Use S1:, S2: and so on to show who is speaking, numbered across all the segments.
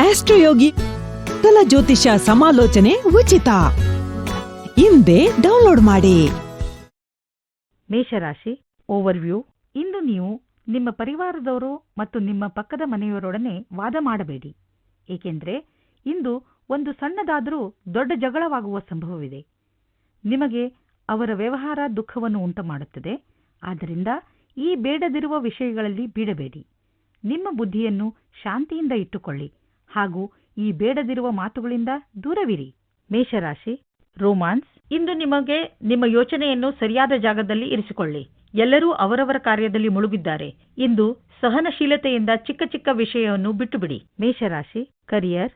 S1: ಆಸ್ಟ್ರೋಯೋಗಿ ಕಲ ಜ್ಯೋತಿಷ ಸಮಾಲೋಚನೆ ಉಚಿತ. ಹಿಂದೆ ಡೌನ್ಲೋಡ್ ಮಾಡಿ.
S2: ಮೇಷರಾಶಿ ಓವರ್ವ್ಯೂ. ಇಂದು ನೀವು ನಿಮ್ಮ ಪರಿವಾರದವರು ಮತ್ತು ನಿಮ್ಮ ಪಕ್ಕದ ಮನೆಯವರೊಡನೆ ವಾದ ಮಾಡಬೇಡಿ. ಏಕೆಂದರೆ ಇಂದು ಒಂದು ಸಣ್ಣದಾದರೂ ದೊಡ್ಡ ಜಗಳವಾಗುವ ಸಂಭವವಿದೆ. ನಿಮಗೆ ಅವರ ವ್ಯವಹಾರ ದುಃಖವನ್ನು ಉಂಟುಮಾಡುತ್ತದೆ. ಆದ್ದರಿಂದ ಈ ಬೇಡದಿರುವ ವಿಷಯಗಳಲ್ಲಿ ಬೀಡಬೇಡಿ. ನಿಮ್ಮ ಬುದ್ಧಿಯನ್ನು ಶಾಂತಿಯಿಂದ ಇಟ್ಟುಕೊಳ್ಳಿ. ಹಾಗೂ ಈ ಬೇಡದಿರುವ ಮಾತುಗಳಿಂದ ದೂರವಿರಿ. ಮೇಷರಾಶಿ, ರೋಮಾನ್ಸ್, ಇಂದು ನಿಮಗೆ ನಿಮ್ಮ ಯೋಚನೆಯನ್ನು ಸರಿಯಾದ ಜಾಗದಲ್ಲಿ ಇರಿಸಿಕೊಳ್ಳಿ. ಎಲ್ಲರೂ ಅವರವರ ಕಾರ್ಯದಲ್ಲಿ ಮುಳುಗಿದ್ದಾರೆ. ಇಂದು ಸಹನಶೀಲತೆಯಿಂದ ಚಿಕ್ಕ ಚಿಕ್ಕ ವಿಷಯವನ್ನು ಬಿಟ್ಟುಬಿಡಿ. ಮೇಷರಾಶಿ, ಕರಿಯರ್,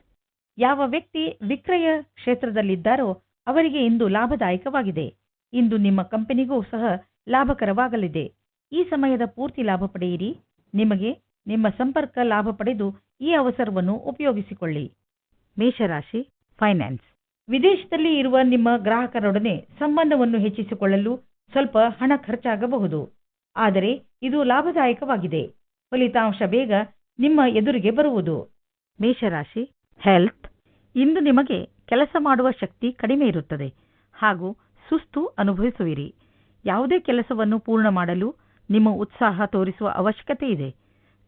S2: ಯಾವ ವ್ಯಕ್ತಿ ವಿಕ್ರಯ ಕ್ಷೇತ್ರದಲ್ಲಿದ್ದಾರೋ ಅವರಿಗೆ ಇಂದು ಲಾಭದಾಯಕವಾಗಿದೆ. ಇಂದು ನಿಮ್ಮ ಕಂಪನಿಗೂ ಸಹ ಲಾಭಕರವಾಗಲಿದೆ. ಈ ಸಮಯದ ಪೂರ್ತಿ ಲಾಭ ಪಡೆಯಿರಿ. ನಿಮಗೆ ನಿಮ್ಮ ಸಂಪರ್ಕ ಲಾಭ ಪಡೆದು ಈ ಅವಸರವನ್ನು ಉಪಯೋಗಿಸಿಕೊಳ್ಳಿ. ಮೇಷರಾಶಿ ಫೈನಾನ್ಸ್ ವಿದೇಶದಲ್ಲಿ ಇರುವ ನಿಮ್ಮ ಗ್ರಾಹಕರೊಡನೆ ಸಂಬಂಧವನ್ನು ಹೆಚ್ಚಿಸಿಕೊಳ್ಳಲು ಸ್ವಲ್ಪ ಹಣ ಖರ್ಚಾಗಬಹುದು. ಆದರೆ ಇದು ಲಾಭದಾಯಕವಾಗಿದೆ. ಫಲಿತಾಂಶ ಬೇಗ ನಿಮ್ಮ ಎದುರಿಗೆ ಬರುವುದು. ಮೇಷರಾಶಿ ಹೆಲ್ತ್ ಇಂದು ನಿಮಗೆ ಕೆಲಸ ಮಾಡುವ ಶಕ್ತಿ ಕಡಿಮೆ ಇರುತ್ತದೆ. ಹಾಗೂ ಸುಸ್ತು ಅನುಭವಿಸುವಿರಿ. ಯಾವುದೇ ಕೆಲಸವನ್ನು ಪೂರ್ಣ ಮಾಡಲು ನಿಮ್ಮ ಉತ್ಸಾಹ ತೋರಿಸುವ ಅವಶ್ಯಕತೆ ಇದೆ.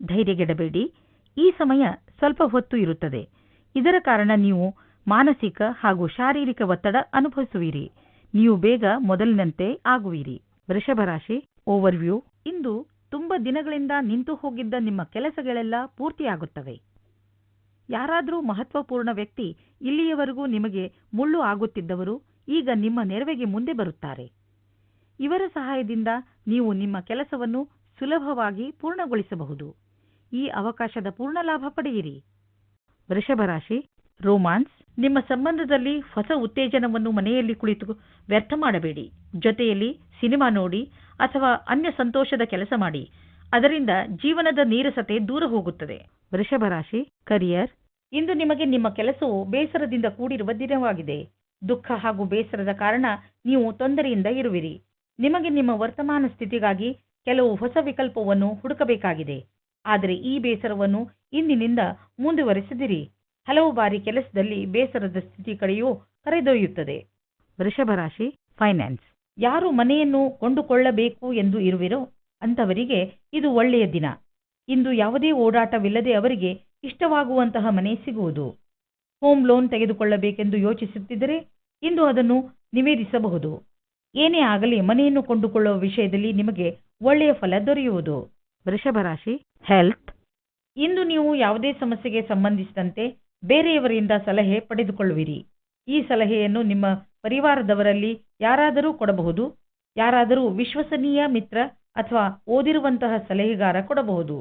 S2: ಧೈರ್ಯಗೆಡಬೇಡಿ ಈ ಸಮಯ ಸ್ವಲ್ಪ ಹೊತ್ತು ಇರುತ್ತದೆ. ಇದರ ಕಾರಣ ನೀವು ಮಾನಸಿಕ ಹಾಗೂ ಶಾರೀರಿಕ ಒತ್ತಡ ಅನುಭವಿಸುವಿರಿ. ನೀವು ಬೇಗ ಮೊದಲಿನಂತೆ ಆಗುವಿರಿ. ವೃಷಭರಾಶಿ ಓವರ್ವ್ಯೂ ಇಂದು ತುಂಬಾ ದಿನಗಳಿಂದ ನಿಂತು ಹೋಗಿದ್ದ ನಿಮ್ಮ ಕೆಲಸಗಳೆಲ್ಲ ಪೂರ್ತಿಯಾಗುತ್ತವೆ. ಯಾರಾದರೂ ಮಹತ್ವಪೂರ್ಣ ವ್ಯಕ್ತಿ ಇಲ್ಲಿಯವರೆಗೂ ನಿಮಗೆ ಮುಳ್ಳು ಆಗುತ್ತಿದ್ದವರು ಈಗ ನಿಮ್ಮ ನೆರವಿಗೆ ಮುಂದೆ ಬರುತ್ತಾರೆ. ಇವರ ಸಹಾಯದಿಂದ ನೀವು ನಿಮ್ಮ ಕೆಲಸವನ್ನು ಸುಲಭವಾಗಿ ಪೂರ್ಣಗೊಳಿಸಬಹುದು. ಈ ಅವಕಾಶದ ಪೂರ್ಣ ಲಾಭ ಪಡೆಯಿರಿ. ವೃಷಭರಾಶಿ ರೋಮಾನ್ಸ್, ನಿಮ್ಮ ಸಂಬಂಧದಲ್ಲಿ ಹೊಸ ಉತ್ತೇಜನವನ್ನು ಮನೆಯಲ್ಲಿ ಕುಳಿತು ವ್ಯರ್ಥ ಮಾಡಬೇಡಿ. ಜೊತೆಯಲ್ಲಿ ಸಿನಿಮಾ ನೋಡಿ ಅಥವಾ ಅನ್ಯ ಸಂತೋಷದ ಕೆಲಸ ಮಾಡಿ. ಅದರಿಂದ ಜೀವನದ ನೀರಸತೆ ದೂರ ಹೋಗುತ್ತದೆ. ವೃಷಭರಾಶಿ ಕರಿಯರ್, ಇಂದು ನಿಮಗೆ ನಿಮ್ಮ ಕೆಲಸವು ಬೇಸರದಿಂದ ಕೂಡಿರುವ ದಿನವಾಗಿದೆ. ದುಃಖ ಹಾಗೂ ಬೇಸರದ ಕಾರಣ ನೀವು ತೊಂದರೆಯಿಂದ ಇರುವಿರಿ. ನಿಮಗೆ ನಿಮ್ಮ ವರ್ತಮಾನ ಸ್ಥಿತಿಗಾಗಿ ಕೆಲವು ಹೊಸ ವಿಕಲ್ಪವನ್ನು ಹುಡುಕಬೇಕಾಗಿದೆ. ಆದರೆ ಈ ಬೇಸರವನ್ನು ಇಂದಿನಿಂದ ಮುಂದುವರೆಸಿದಿರಿ. ಹಲವು ಬಾರಿ ಕೆಲಸದಲ್ಲಿ ಬೇಸರದ ಸ್ಥಿತಿ ಕಡೆಯೂ ಕರೆದೊಯ್ಯುತ್ತದೆ. ವೃಷಭರಾಶಿ ಫೈನಾನ್ಸ್ ಯಾರು ಮನೆಯನ್ನು ಕೊಂಡುಕೊಳ್ಳಬೇಕು ಎಂದು ಇರುವಿರೋ ಅಂತವರಿಗೆ ಇದು ಒಳ್ಳೆಯ ದಿನ. ಇಂದು ಯಾವುದೇ ಓಡಾಟವಿಲ್ಲದೆ ಅವರಿಗೆ ಇಷ್ಟವಾಗುವಂತಹ ಮನೆ ಸಿಗುವುದು. ಹೋಮ್ ಲೋನ್ ತೆಗೆದುಕೊಳ್ಳಬೇಕೆಂದು ಯೋಚಿಸುತ್ತಿದ್ದರೆ ಇಂದು ಅದನ್ನು ನಿವೇದಿಸಬಹುದು. ಏನೇ ಆಗಲಿ ಮನೆಯನ್ನು ಕೊಂಡುಕೊಳ್ಳುವ ವಿಷಯದಲ್ಲಿ ನಿಮಗೆ ಒಳ್ಳೆಯ ಫಲ ದೊರೆಯುವುದು. ವೃಷಭರಾಶಿ ಹೆಲ್ತ್. ಇಂದು ನೀವು ಯಾವುದೇ ಸಮಸ್ಯೆಗೆ ಸಂಬಂಧಿಸಿದಂತೆ ಬೇರೆಯವರಿಂದ ಸಲಹೆ ಪಡೆದುಕೊಳ್ಳುವಿರಿ. ಈ ಸಲಹೆಯನ್ನು ನಿಮ್ಮ ಪರಿವಾರದವರಲ್ಲಿ ಯಾರಾದರೂ ಕೊಡಬಹುದು. ಯಾರಾದರೂ ವಿಶ್ವಸನೀಯ ಮಿತ್ರ ಅಥವಾ ಓದಿರುವಂತಹ ಸಲಹೆಗಾರ ಕೊಡಬಹುದು.